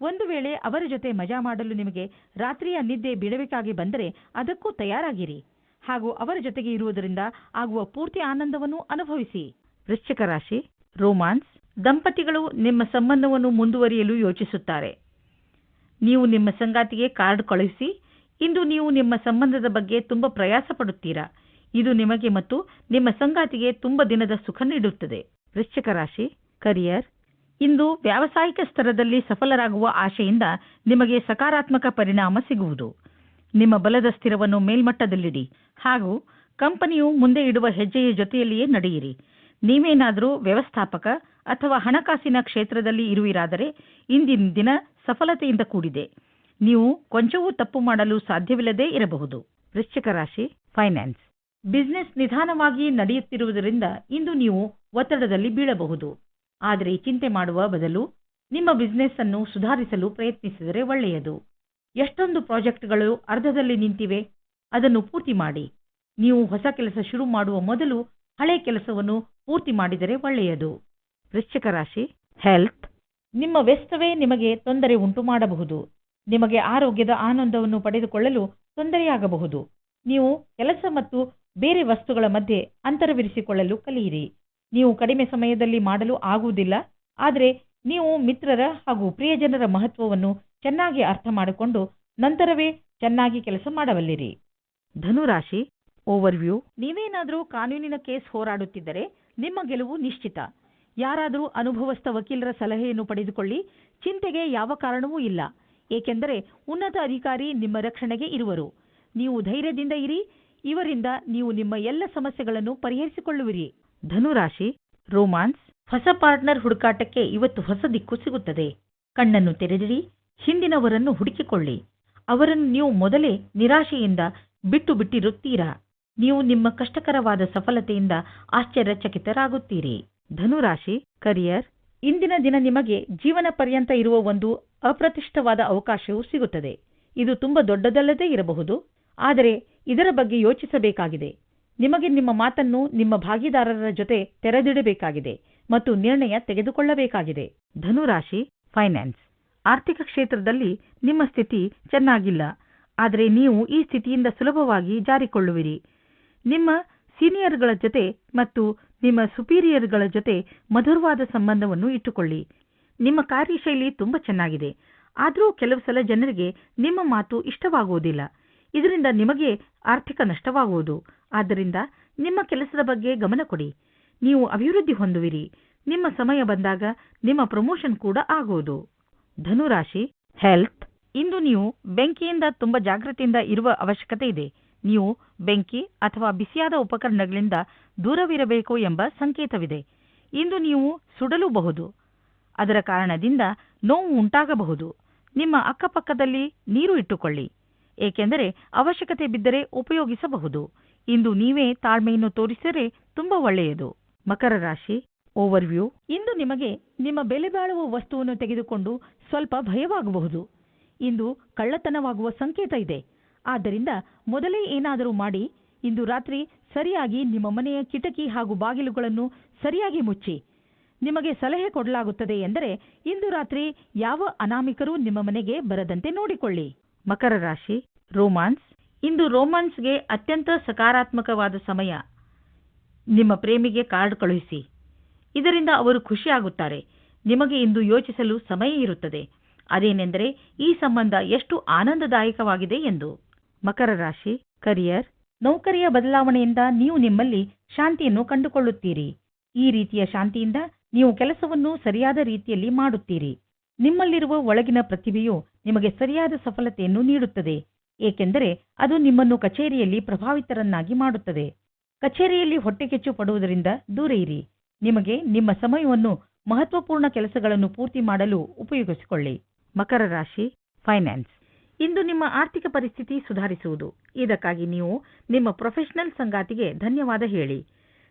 S2: ಒಂದು ವೇಳೆ ಅವರ ಜೊತೆ ಮಜಾ ಮಾಡಲು ನಿಮಗೆ ರಾತ್ರಿಯ ನಿದ್ದೆ ಬಿಡಬೇಕಾಗಿ ಬಂದರೆ ಅದಕ್ಕೂ ತಯಾರಾಗಿರಿ. ಹಾಗೂ ಅವರ ಜೊತೆಗೆ ಇರುವುದರಿಂದ ಆಗುವ ಪೂರ್ತಿ ಆನಂದವನ್ನು ಅನುಭವಿಸಿ. ವೃಶ್ಚಿಕ ರಾಶಿ, ರೋಮಾನ್ಸ್, ದಂಪತಿಗಳು ನಿಮ್ಮ ಸಂಬಂಧವನ್ನು ಮುಂದುವರಿಯಲು ಯೋಚಿಸುತ್ತಾರೆ. ನೀವು ನಿಮ್ಮ ಸಂಗಾತಿಗೆ ಕಾರ್ಡ್ ಕಳುಹಿಸಿ, ಇಂದು ನೀವು ನಿಮ್ಮ ಸಂಬಂಧದ ಬಗ್ಗೆ ತುಂಬಾ ಪ್ರಯಾಸ ಪಡುತ್ತೀರಾ ಇದು ನಿಮಗೆ ಮತ್ತು ನಿಮ್ಮ ಸಂಗಾತಿಗೆ ತುಂಬ ದಿನದ ಸುಖ ನೀಡುತ್ತದೆ. ವೃಶ್ಚಿಕ ರಾಶಿ, ಕರಿಯರ್, ಇಂದು ವ್ಯಾವಸಾಯಿಕ ಸ್ತರದಲ್ಲಿ ಸಫಲರಾಗುವ ಆಶೆಯಿಂದ ನಿಮಗೆ ಸಕಾರಾತ್ಮಕ ಪರಿಣಾಮ ಸಿಗುವುದು. ನಿಮ್ಮ ಬಲದ ಸ್ಥಿರವನ್ನು ಮೇಲ್ಮಟ್ಟದಲ್ಲಿಡಿ. ಹಾಗೂ ಕಂಪನಿಯು ಮುಂದೆ ಇಡುವ ಹೆಜ್ಜೆಯ ಜೊತೆಯಲ್ಲಿಯೇ ನಡೆಯಿರಿ. ನೀವೇನಾದರೂ ವ್ಯವಸ್ಥಾಪಕ ಅಥವಾ ಹಣಕಾಸಿನ ಕ್ಷೇತ್ರದಲ್ಲಿ ಇರುವಿರಾದರೆ ಇಂದಿನ ದಿನ ಸಫಲತೆಯಿಂದ ಕೂಡಿದೆ. ನೀವು ಕೊಂಚವೂ ತಪ್ಪು ಮಾಡಲು ಸಾಧ್ಯವಿಲ್ಲದೇ ಇರಬಹುದು. ವೃಶ್ಚಿಕ ರಾಶಿ, ಫೈನಾನ್ಸ್. ಬಿಸ್ನೆಸ್ ನಿಧಾನವಾಗಿ ನಡೆಯುತ್ತಿರುವುದರಿಂದ ಇಂದು ನೀವು ಒತ್ತಡದಲ್ಲಿ ಬೀಳಬಹುದು. ಆದರೆ ಚಿಂತೆ ಮಾಡುವ ಬದಲು ನಿಮ್ಮ ಬಿಸ್ನೆಸ್ ಅನ್ನು ಸುಧಾರಿಸಲು ಪ್ರಯತ್ನಿಸಿದರೆ ಒಳ್ಳೆಯದು. ಎಷ್ಟೊಂದು ಪ್ರಾಜೆಕ್ಟ್ಗಳು ಅರ್ಧದಲ್ಲಿ ನಿಂತಿವೆ, ಅದನ್ನು ಪೂರ್ತಿ ಮಾಡಿ. ನೀವು ಹೊಸ ಕೆಲಸ ಶುರು ಮಾಡುವ ಮೊದಲು ಹಳೆ ಕೆಲಸವನ್ನು ಪೂರ್ತಿ ಮಾಡಿದರೆ ಒಳ್ಳೆಯದು. ವೃಶ್ಚಿಕ ರಾಶಿ, ಹೆಲ್ತ್. ನಿಮ್ಮ ವ್ಯಸ್ತವೇ ನಿಮಗೆ ತೊಂದರೆ ಉಂಟು ಮಾಡಬಹುದು. ನಿಮಗೆ ಆರೋಗ್ಯದ ಆನಂದವನ್ನು ಪಡೆದುಕೊಳ್ಳಲು ತೊಂದರೆಯಾಗಬಹುದು. ನೀವು ಕೆಲಸ ಮತ್ತು ಬೇರೆ ವಸ್ತುಗಳ ಮಧ್ಯೆ ಅಂತರವಿರಿಸಿಕೊಳ್ಳಲು ಕಲಿಯಿರಿ. ನೀವು ಕಡಿಮೆ ಸಮಯದಲ್ಲಿ ಮಾಡಲು ಆಗುವುದಿಲ್ಲ, ಆದರೆ ನೀವು ಮಿತ್ರರ ಹಾಗೂ ಪ್ರಿಯಜನರ ಮಹತ್ವವನ್ನು ಚೆನ್ನಾಗಿ ಅರ್ಥ ಮಾಡಿಕೊಂಡು ನಂತರವೇ ಚೆನ್ನಾಗಿ ಕೆಲಸ ಮಾಡಬಲ್ಲಿರಿ. ಧನುರಾಶಿ ಓವರ್ವ್ಯೂ ನೀವೇನಾದರೂ ಕಾನೂನಿನ ಕೇಸ್ ಹೋರಾಡುತ್ತಿದ್ದರೆ ನಿಮ್ಮ ಗೆಲುವು ನಿಶ್ಚಿತ. ಯಾರಾದರೂ ಅನುಭವಸ್ಥ ವಕೀಲರ ಸಲಹೆಯನ್ನು ಪಡೆದುಕೊಳ್ಳಿ, ಚಿಂತೆಗೆ ಯಾವ ಕಾರಣವೂ ಇಲ್ಲ. ಏಕೆಂದರೆ ಉನ್ನತ ಅಧಿಕಾರಿ ನಿಮ್ಮ ರಕ್ಷಣೆಗೆ ಇರುವರು. ನೀವು ಧೈರ್ಯದಿಂದ ಇರಿ, ಇವರಿಂದ ನೀವು ನಿಮ್ಮ ಎಲ್ಲ ಸಮಸ್ಯೆಗಳನ್ನು ಪರಿಹರಿಸಿಕೊಳ್ಳುವಿರಿ. ಧನುರಾಶಿ ರೋಮಾನ್ಸ್ ಹೊಸ ಪಾರ್ಟ್ನರ್ ಹುಡುಕಾಟಕ್ಕೆ ಇವತ್ತು ಹೊಸ ದಿಕ್ಕು ಸಿಗುತ್ತದೆ. ಕಣ್ಣನ್ನು ತೆರೆದಿರಿ ಹಿಂದಿನವರನ್ನು ಹುಡುಕಿಕೊಳ್ಳಿ. ಅವರನ್ನು ನೀವು ಮೊದಲೇ ನಿರಾಶೆಯಿಂದ ಬಿಟ್ಟು ಬಿಟ್ಟಿರುತ್ತೀರಾ? ನೀವು ನಿಮ್ಮ ಕಷ್ಟಕರವಾದ ಸಫಲತೆಯಿಂದ ಆಶ್ಚರ್ಯಚಕಿತರಾಗುತ್ತೀರಿ. ಧನುರಾಶಿ ಕರಿಯರ್ ಇಂದಿನ ದಿನ ನಿಮಗೆ ಜೀವನ ಪರ್ಯಂತ ಇರುವ ಒಂದು ಅಪ್ರತಿಷ್ಠವಾದ ಅವಕಾಶವು ಸಿಗುತ್ತದೆ. ಇದು ತುಂಬಾ ದೊಡ್ಡದಲ್ಲದೇ ಇರಬಹುದು. ಆದರೆ ಇದರ ಬಗ್ಗೆ ಯೋಚಿಸಬೇಕಾಗಿದೆ. ನಿಮಗೆ ನಿಮ್ಮ ಮಾತನ್ನು ನಿಮ್ಮ ಭಾಗಿದಾರರ ಜೊತೆ ತೆರೆದಿಡಬೇಕಾಗಿದೆ ಮತ್ತು ನಿರ್ಣಯ ತೆಗೆದುಕೊಳ್ಳಬೇಕಾಗಿದೆ. ಧನುರಾಶಿ ಫೈನಾನ್ಸ್ ಆರ್ಥಿಕ ಕ್ಷೇತ್ರದಲ್ಲಿ ನಿಮ್ಮ ಸ್ಥಿತಿ ಚೆನ್ನಾಗಿಲ್ಲ. ಆದರೆ ನೀವು ಈ ಸ್ಥಿತಿಯಿಂದ ಸುಲಭವಾಗಿ ಜಾರಿಕೊಳ್ಳುವಿರಿ. ನಿಮ್ಮ ಸೀನಿಯರ್ಗಳ ಜೊತೆ ಮತ್ತು ನಿಮ್ಮ ಸುಪೀರಿಯರ್ಗಳ ಜೊತೆ ಮಧುರವಾದ ಸಂಬಂಧವನ್ನು ಇಟ್ಟುಕೊಳ್ಳಿ. ನಿಮ್ಮ ಕಾರ್ಯಶೈಲಿ ತುಂಬಾ ಚೆನ್ನಾಗಿದೆ. ಆದರೂ ಕೆಲವು ಸಲ ಜನರಿಗೆ ನಿಮ್ಮ ಮಾತು ಇಷ್ಟವಾಗುವುದಿಲ್ಲ. ಇದರಿಂದ ನಿಮಗೆ ಆರ್ಥಿಕ ನಷ್ಟವಾಗುವುದು. ಆದ್ದರಿಂದ ನಿಮ್ಮ ಕೆಲಸದ ಬಗ್ಗೆ ಗಮನ ಕೊಡಿ. ನೀವು ಅಭಿವೃದ್ಧಿ ಹೊಂದುವಿರಿ. ನಿಮ್ಮ ಸಮಯ ಬಂದಾಗ ನಿಮ್ಮ ಪ್ರಮೋಷನ್ ಕೂಡ ಆಗುವುದು. ಧನುರಾಶಿ ಹೆಲ್ತ್ ಇಂದು ನೀವು ಬೆಂಕಿಯಿಂದ ತುಂಬಾ ಜಾಗೃತಿಯಿಂದ ಇರುವ ಅವಶ್ಯಕತೆ ಇದೆ. ನೀವು ಬೆಂಕಿ ಅಥವಾ ಬಿಸಿಯಾದ ಉಪಕರಣಗಳಿಂದ ದೂರವಿರಬೇಕು ಎಂಬ ಸಂಕೇತವಿದೆ. ಇಂದು ನೀವು ಸುಡಲೂಬಹುದು. ಅದರ ಕಾರಣದಿಂದ ನೋವು ಉಂಟಾಗಬಹುದು. ನಿಮ್ಮ ಅಕ್ಕಪಕ್ಕದಲ್ಲಿ ನೀರು ಇಟ್ಟುಕೊಳ್ಳಿ. ಏಕೆಂದರೆ ಅವಶ್ಯಕತೆ ಬಿದ್ದರೆ ಉಪಯೋಗಿಸಬಹುದು. ಇಂದು ನೀವೇ ತಾಳ್ಮೆಯನ್ನು ತೋರಿಸಿದರೆ ತುಂಬಾ ಒಳ್ಳೆಯದು. ಮಕರ ರಾಶಿ ಓವರ್ವ್ಯೂ. ಇಂದು ನಿಮಗೆ ನಿಮ್ಮ ಬೆಲೆಬಾಳುವ ವಸ್ತುವನ್ನು ತೆಗೆದುಕೊಂಡು ಸ್ವಲ್ಪ ಭಯವಾಗಬಹುದು. ಇಂದು ಕಳ್ಳತನವಾಗುವ ಸಂಕೇತ ಇದೆ. ಆದ್ದರಿಂದ ಮೊದಲೇ ಏನಾದರೂ ಮಾಡಿ, ಇಂದು ರಾತ್ರಿ ಸರಿಯಾಗಿ ನಿಮ್ಮ ಮನೆಯ ಕಿಟಕಿ ಹಾಗೂ ಬಾಗಿಲುಗಳನ್ನು ಸರಿಯಾಗಿ ಮುಚ್ಚಿ. ನಿಮಗೆ ಸಲಹೆ ಕೊಡಲಾಗುತ್ತದೆ ಎಂದರೆ ಇಂದು ರಾತ್ರಿ ಯಾವ ಅನಾಮಿಕರೂ ನಿಮ್ಮ ಮನೆಗೆ ಬರದಂತೆ ನೋಡಿಕೊಳ್ಳಿ. ಮಕರ ರಾಶಿ, ರೋಮಾನ್ಸ್. ಇಂದು ರೋಮಾನ್ಸ್ಗೆ ಅತ್ಯಂತ ಸಕಾರಾತ್ಮಕವಾದ ಸಮಯ. ನಿಮ್ಮ ಪ್ರೇಮಿಗೆ ಕಾರ್ಡ್ ಕಳುಹಿಸಿ. ಇದರಿಂದ ಅವರು ಖುಷಿಯಾಗುತ್ತಾರೆ. ನಿಮಗೆ ಇಂದು ಯೋಚಿಸಲು ಸಮಯ ಇರುತ್ತದೆ. ಅದೇನೆಂದರೆ ಈ ಸಂಬಂಧ ಎಷ್ಟು ಆನಂದದಾಯಕವಾಗಿದೆ ಎಂದು. ಮಕರ ರಾಶಿ, ಕರಿಯರ್, ನೌಕರಿಯ ಬದಲಾವಣೆಯಿಂದ ನೀವು ನಿಮ್ಮಲ್ಲಿ ಶಾಂತಿಯನ್ನು ಕಂಡುಕೊಳ್ಳುತ್ತೀರಿ. ಈ ರೀತಿಯ ಶಾಂತಿಯಿಂದ ನೀವು ಕೆಲಸವನ್ನು ಸರಿಯಾದ ರೀತಿಯಲ್ಲಿ ಮಾಡುತ್ತೀರಿ. ನಿಮ್ಮಲ್ಲಿರುವ ಒಳಗಿನ ಪ್ರತಿಭೆಯು ನಿಮಗೆ ಸರಿಯಾದ ಸಫಲತೆಯನ್ನು ನೀಡುತ್ತದೆ. ಏಕೆಂದರೆ ಅದು ನಿಮ್ಮನ್ನು ಕಚೇರಿಯಲ್ಲಿ ಪ್ರಭಾವಿತರನ್ನಾಗಿ ಮಾಡುತ್ತದೆ. ಕಚೇರಿಯಲ್ಲಿ ಹೊಟ್ಟೆಕೆಚ್ಚು ಪಡುವುದರಿಂದ ದೂರ ಇರಿ. ನಿಮಗೆ ನಿಮ್ಮ ಸಮಯವನ್ನು ಮಹತ್ವಪೂರ್ಣ ಕೆಲಸಗಳನ್ನು ಪೂರ್ತಿ ಮಾಡಲು ಉಪಯೋಗಿಸಿಕೊಳ್ಳಿ. ಮಕರ ರಾಶಿ ಫೈನಾನ್ಸ್ ಇಂದು ನಿಮ್ಮ ಆರ್ಥಿಕ ಪರಿಸ್ಥಿತಿ ಸುಧಾರಿಸುವುದು. ಇದಕ್ಕಾಗಿ ನೀವು ನಿಮ್ಮ ಪ್ರೊಫೆಷನಲ್ ಸಂಗಾತಿಗೆ ಧನ್ಯವಾದ ಹೇಳಿ.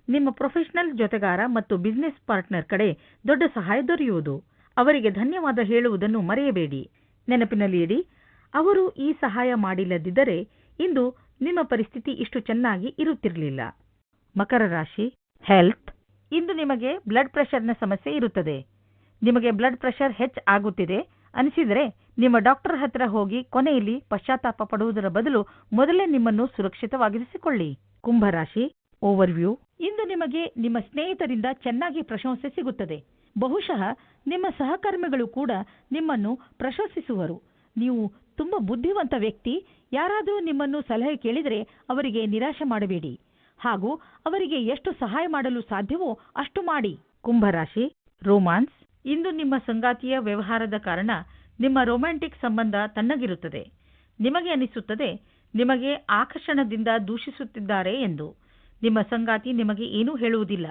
S2: ನಿಮ್ಮ ಪ್ರೊಫೆಷನಲ್ ಜೊತೆಗಾರ ಮತ್ತು ಬಿಸಿನೆಸ್ ಪಾರ್ಟ್ನರ್ ಕಡೆ ದೊಡ್ಡ ಸಹಾಯ ದೊರೆಯುವುದು. ಅವರಿಗೆ ಧನ್ಯವಾದ ಹೇಳುವುದನ್ನು ಮರೆಯಬೇಡಿ. ನೆನಪಿನಲ್ಲಿ ಇಡಿ, ಅವರು ಈ ಸಹಾಯ ಮಾಡಿಲ್ಲದಿದ್ದರೆ ಇಂದು ನಿಮ್ಮ ಪರಿಸ್ಥಿತಿ ಇಷ್ಟು ಚೆನ್ನಾಗಿ ಇರುತ್ತಿರಲಿಲ್ಲ. ಮಕರ ರಾಶಿ ಹೆಲ್ತ್ ಇಂದು ನಿಮಗೆ ಬ್ಲಡ್ ಪ್ರೆಷರ್ನ ಸಮಸ್ಯೆ ಇರುತ್ತದೆ. ನಿಮಗೆ ಬ್ಲಡ್ ಪ್ರೆಷರ್ ಹೆಚ್ಚು ಆಗುತ್ತಿದೆ ಅನಿಸಿದರೆ ನಿಮ್ಮ ಡಾಕ್ಟರ್ ಹತ್ರ ಹೋಗಿ ಕೊನೆಯಲ್ಲಿ ಪಶ್ಚಾತ್ತಾಪ ಪಡುವುದರ ಬದಲು ಮೊದಲೇ ನಿಮ್ಮನ್ನು ಸುರಕ್ಷಿತವಾಗಿರಿಸಿಕೊಳ್ಳಿ. ಕುಂಭರಾಶಿ ಓವರ್ವ್ಯೂ ಇಂದು ನಿಮಗೆ ನಿಮ್ಮ ಸ್ನೇಹಿತರಿಂದ ಚೆನ್ನಾಗಿ ಪ್ರಶಂಸೆ ಸಿಗುತ್ತದೆ. ಬಹುಶಃ ನಿಮ್ಮ ಸಹಕರ್ಮಿಗಳು ಕೂಡ ನಿಮ್ಮನ್ನು ಪ್ರಶಂಸಿಸುವರು. ನೀವು ತುಂಬಾ ಬುದ್ಧಿವಂತ ವ್ಯಕ್ತಿ, ಯಾರಾದರೂ ನಿಮ್ಮನ್ನು ಸಲಹೆ ಕೇಳಿದರೆ ಅವರಿಗೆ ನಿರಾಶೆ ಮಾಡಬೇಡಿ. ಹಾಗೂ ಅವರಿಗೆ ಎಷ್ಟು ಸಹಾಯ ಮಾಡಲು ಸಾಧ್ಯವೋ ಅಷ್ಟು ಮಾಡಿ. ಕುಂಭರಾಶಿ, ರೋಮಾನ್ಸ್. ಇಂದು ನಿಮ್ಮ ಸಂಗಾತಿಯ ವ್ಯವಹಾರದ ಕಾರಣ ನಿಮ್ಮ ರೊಮ್ಯಾಂಟಿಕ್ ಸಂಬಂಧ ತಣ್ಣಗಿರುತ್ತದೆ. ನಿಮಗೆ ಅನಿಸುತ್ತದೆ, ನಿಮಗೆ ಆಕರ್ಷಣದಿಂದ ದೂಷಿಸುತ್ತಿದ್ದಾರೆ ಎಂದು. ನಿಮ್ಮ ಸಂಗಾತಿ ನಿಮಗೆ ಏನೂ ಹೇಳುವುದಿಲ್ಲ.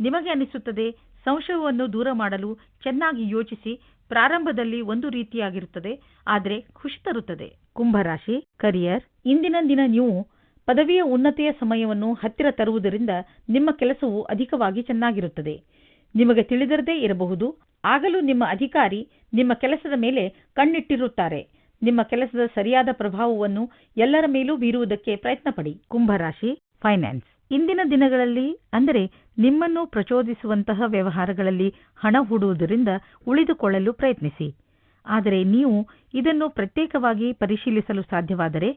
S2: ನಿಮಗೆ ಅನಿಸುತ್ತದೆ, ಸಂಶಯವನ್ನು ದೂರ ಮಾಡಲು ಚೆನ್ನಾಗಿ ಯೋಚಿಸಿ, ಪ್ರಾರಂಭದಲ್ಲಿ ಒಂದು ರೀತಿಯಾಗಿರುತ್ತದೆ, ಆದರೆ ಖುಷಿ ತರುತ್ತದೆ. ಕುಂಭರಾಶಿ, ಕರಿಯರ್. ಇಂದಿನ ದಿನ ನೀವು ಪದವಿಯ ಉನ್ನತಿಯ ಸಮಯವನ್ನು ಹತ್ತಿರ ತರುವುದರಿಂದ ನಿಮ್ಮ ಕೆಲಸವು ಅಧಿಕವಾಗಿ ಚೆನ್ನಾಗಿರುತ್ತದೆ. ನಿಮಗೆ ತಿಳಿದಿರದೇ ಇರಬಹುದು. ಆಗಲೂ ನಿಮ್ಮ ಅಧಿಕಾರಿ ನಿಮ್ಮ ಕೆಲಸದ ಮೇಲೆ ಕಣ್ಣಿಟ್ಟಿರುತ್ತಾರೆ. ನಿಮ್ಮ ಕೆಲಸದ ಸರಿಯಾದ ಪ್ರಭಾವವನ್ನು ಎಲ್ಲರ ಮೇಲೂ ಬೀರುವುದಕ್ಕೆ ಪ್ರಯತ್ನಪಡಿ. ಕುಂಭರಾಶಿ ಫೈನಾನ್ಸ್ ಇಂದಿನ ದಿನಗಳಲ್ಲಿ, ಅಂದರೆ ನಿಮ್ಮನ್ನು ಪ್ರಚೋದಿಸುವಂತಹ ವ್ಯವಹಾರಗಳಲ್ಲಿ ಹಣ ಹೂಡುವುದರಿಂದ ಉಳಿದುಕೊಳ್ಳಲು ಪ್ರಯತ್ನಿಸಿ. ಆದರೆ ನೀವು ಇದನ್ನು ಪ್ರತ್ಯೇಕವಾಗಿ ಪರಿಶೀಲಿಸಲು ಸಾಧ್ಯವಾದರೆ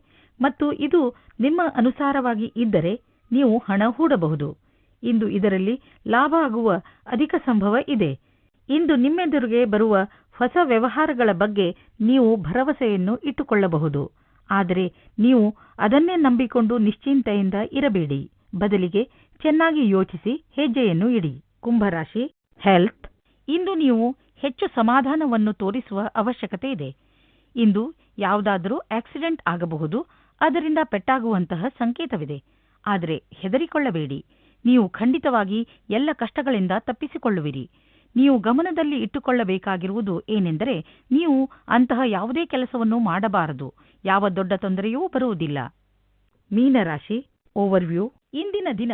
S2: ಮತ್ತು ಇದು ನಿಮ್ಮ ಅನುಸಾರವಾಗಿ ಇದ್ದರೆ ನೀವು ಹಣ ಹೂಡಬಹುದು. ಇಂದು ಇದರಲ್ಲಿ ಲಾಭ ಆಗುವ ಅಧಿಕ ಸಂಭವ ಇದೆ. ಇಂದು ನಿಮ್ಮೆದುರಿಗೆ ಬರುವ ಹೊಸ ವ್ಯವಹಾರಗಳ ಬಗ್ಗೆ ನೀವು ಭರವಸೆಯನ್ನು ಇಟ್ಟುಕೊಳ್ಳಬಹುದು. ಆದರೆ ನೀವು ಅದನ್ನೇ ನಂಬಿಕೊಂಡು ನಿಶ್ಚಿಂತೆಯಿಂದ ಇರಬೇಡಿ. ಬದಲಿಗೆ ಚೆನ್ನಾಗಿ ಯೋಚಿಸಿ ಹೆಜ್ಜೆಯನ್ನು ಇಡಿ. ಕುಂಭರಾಶಿ, ಹೆಲ್ತ್. ಇಂದು ನೀವು ಹೆಚ್ಚು ಸಮಾಧಾನವನ್ನು ತೋರಿಸುವ ಅವಶ್ಯಕತೆ ಇದೆ. ಇಂದು ಯಾವುದಾದರೂ ಆಕ್ಸಿಡೆಂಟ್ ಆಗಬಹುದು. ಅದರಿಂದ ಪೆಟ್ಟಾಗುವಂತಹ ಸಂಕೇತವಿದೆ. ಆದರೆ ಹೆದರಿಕೊಳ್ಳಬೇಡಿ. ನೀವು ಖಂಡಿತವಾಗಿ ಎಲ್ಲ ಕಷ್ಟಗಳಿಂದ ತಪ್ಪಿಸಿಕೊಳ್ಳುವಿರಿ. ನೀವು ಗಮನದಲ್ಲಿ ಇಟ್ಟುಕೊಳ್ಳಬೇಕಾಗಿರುವುದು ಏನೆಂದರೆ ನೀವು ಅಂತಹ ಯಾವುದೇ ಕೆಲಸವನ್ನು ಮಾಡಬಾರದು. ಯಾವ ದೊಡ್ಡ ತೊಂದರೆಯೂ ಬರುವುದಿಲ್ಲ. ಮೀನರಾಶಿ ಓವರ್ವ್ಯೂ ಇಂದಿನ ದಿನ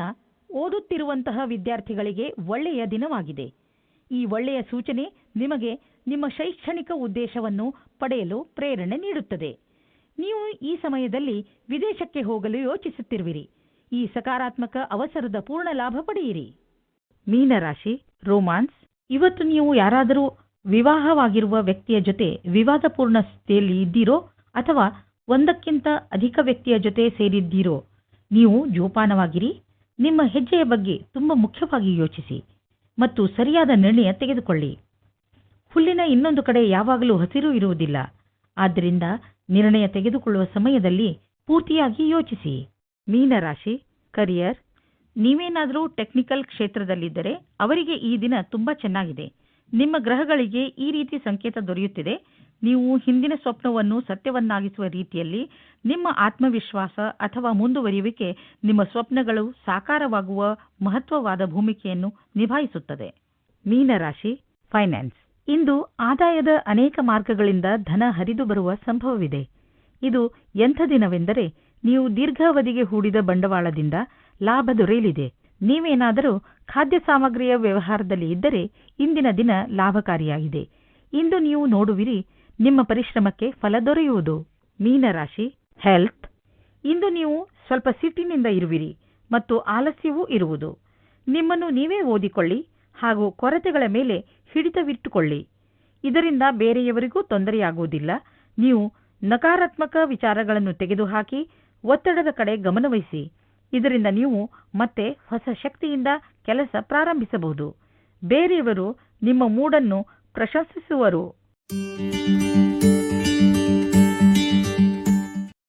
S2: ಓದುತ್ತಿರುವಂತಹ ವಿದ್ಯಾರ್ಥಿಗಳಿಗೆ ಒಳ್ಳೆಯ ದಿನವಾಗಿದೆ. ಈ ಒಳ್ಳೆಯ ಸೂಚನೆ ನಿಮಗೆ ನಿಮ್ಮ ಶೈಕ್ಷಣಿಕ ಉದ್ದೇಶವನ್ನು ಪಡೆಯಲು ಪ್ರೇರಣೆ ನೀಡುತ್ತದೆ. ನೀವು ಈ ಸಮಯದಲ್ಲಿ ವಿದೇಶಕ್ಕೆ ಹೋಗಲು ಯೋಚಿಸುತ್ತಿರುವಿರಿ. ಈ ಸಕಾರಾತ್ಮಕ ಅವಸರದ ಪೂರ್ಣ ಲಾಭ ಪಡೆಯಿರಿ. ಮೀನರಾಶಿ, ರೋಮಾನ್ಸ್, ಇವತ್ತು ನೀವು ಯಾರಾದರೂ ವಿವಾಹವಾಗಿರುವ ವ್ಯಕ್ತಿಯ ಜೊತೆ ವಿವಾದಪೂರ್ಣ ಸ್ಥಿತಿಯಲ್ಲಿ ಇದ್ದೀರೋ ಅಥವಾ ಒಂದಕ್ಕಿಂತ ಅಧಿಕ ವ್ಯಕ್ತಿಯ ಜೊತೆ ಸೇರಿದ್ದೀರೋ, ನೀವು ಜೋಪಾನವಾಗಿರಿ. ನಿಮ್ಮ ಹೆಜ್ಜೆಯ ಬಗ್ಗೆ ತುಂಬ ಮುಖ್ಯವಾಗಿ ಯೋಚಿಸಿ ಮತ್ತು ಸರಿಯಾದ ನಿರ್ಣಯ ತೆಗೆದುಕೊಳ್ಳಿ. ಹುಲ್ಲಿನ ಇನ್ನೊಂದು ಕಡೆ ಯಾವಾಗಲೂ ಹಸಿರು ಇರುವುದಿಲ್ಲ. ಆದ್ದರಿಂದ ನಿರ್ಣಯ ತೆಗೆದುಕೊಳ್ಳುವ ಸಮಯದಲ್ಲಿ ಪೂರ್ತಿಯಾಗಿ ಯೋಚಿಸಿ. ಮೀನರಾಶಿ ಕರಿಯರ್ ನೀವೇನಾದರೂ ಟೆಕ್ನಿಕಲ್ ಕ್ಷೇತ್ರದಲ್ಲಿದ್ದರೆ ಅವರಿಗೆ ಈ ದಿನ ತುಂಬಾ ಚೆನ್ನಾಗಿದೆ. ನಿಮ್ಮ ಗ್ರಹಗಳಿಗೆ ಈ ರೀತಿ ಸಂಕೇತ ದೊರೆಯುತ್ತಿದೆ. ನೀವು ಹಿಂದಿನ ಸ್ವಪ್ನವನ್ನು ಸತ್ಯವನ್ನಾಗಿಸುವ ರೀತಿಯಲ್ಲಿ ನಿಮ್ಮ ಆತ್ಮವಿಶ್ವಾಸ ಅಥವಾ ಮುಂದುವರಿಯುವಿಕೆ ನಿಮ್ಮ ಸ್ವಪ್ನಗಳು ಸಾಕಾರವಾಗುವ ಮಹತ್ವವಾದ ಭೂಮಿಕೆಯನ್ನು ನಿಭಾಯಿಸುತ್ತದೆ. ಮೀನರಾಶಿ ಫೈನಾನ್ಸ್ ಇಂದು ಆದಾಯದ ಅನೇಕ ಮಾರ್ಗಗಳಿಂದ ಧನ ಹರಿದು ಬರುವ ಸಂಭವವಿದೆ. ಇದು ಎಂಥ ದಿನವೆಂದರೆ ನೀವು ದೀರ್ಘಾವಧಿಗೆ ಹೂಡಿದ ಬಂಡವಾಳದಿಂದ ಲಾಭ ದೊರೆಯಲಿದೆ. ನೀವೇನಾದರೂ ಖಾದ್ಯ ಸಾಮಗ್ರಿಯ ವ್ಯವಹಾರದಲ್ಲಿ ಇದ್ದರೆ ಇಂದಿನ ದಿನ ಲಾಭಕಾರಿಯಾಗಿದೆ. ಇಂದು ನೀವು ನೋಡುವಿರಿ, ನಿಮ್ಮ ಪರಿಶ್ರಮಕ್ಕೆ ಫಲ ದೊರೆಯುವುದು. ಮೀನರಾಶಿ ಹೆಲ್ತ್ ಇಂದು ನೀವು ಸ್ವಲ್ಪ ಸಿಟ್ಟಿನಿಂದ ಇರುವಿರಿ ಮತ್ತು ಆಲಸ್ಯವೂ ಇರುವುದು. ನಿಮ್ಮನ್ನು ನೀವೇ ಓದಿಕೊಳ್ಳಿ ಹಾಗೂ ಕೊರತೆಗಳ ಮೇಲೆ ಹಿಡಿತವಿಟ್ಟುಕೊಳ್ಳಿ. ಇದರಿಂದ ಬೇರೆಯವರಿಗೂ ತೊಂದರೆಯಾಗುವುದಿಲ್ಲ. ನೀವು ನಕಾರಾತ್ಮಕ ವಿಚಾರಗಳನ್ನು ತೆಗೆದುಹಾಕಿ, ಒತ್ತಡದ ಕಡೆ ಗಮನವಹಿಸಿ. ಇದರಿಂದ ನೀವು ಮತ್ತೆ ಹೊಸ ಶಕ್ತಿಯಿಂದ ಕೆಲಸ ಪ್ರಾರಂಭಿಸಬಹುದು. ಬೇರೆಯವರು ನಿಮ್ಮ ಮೂಡನ್ನು ಪ್ರಶಂಸಿಸುವರು.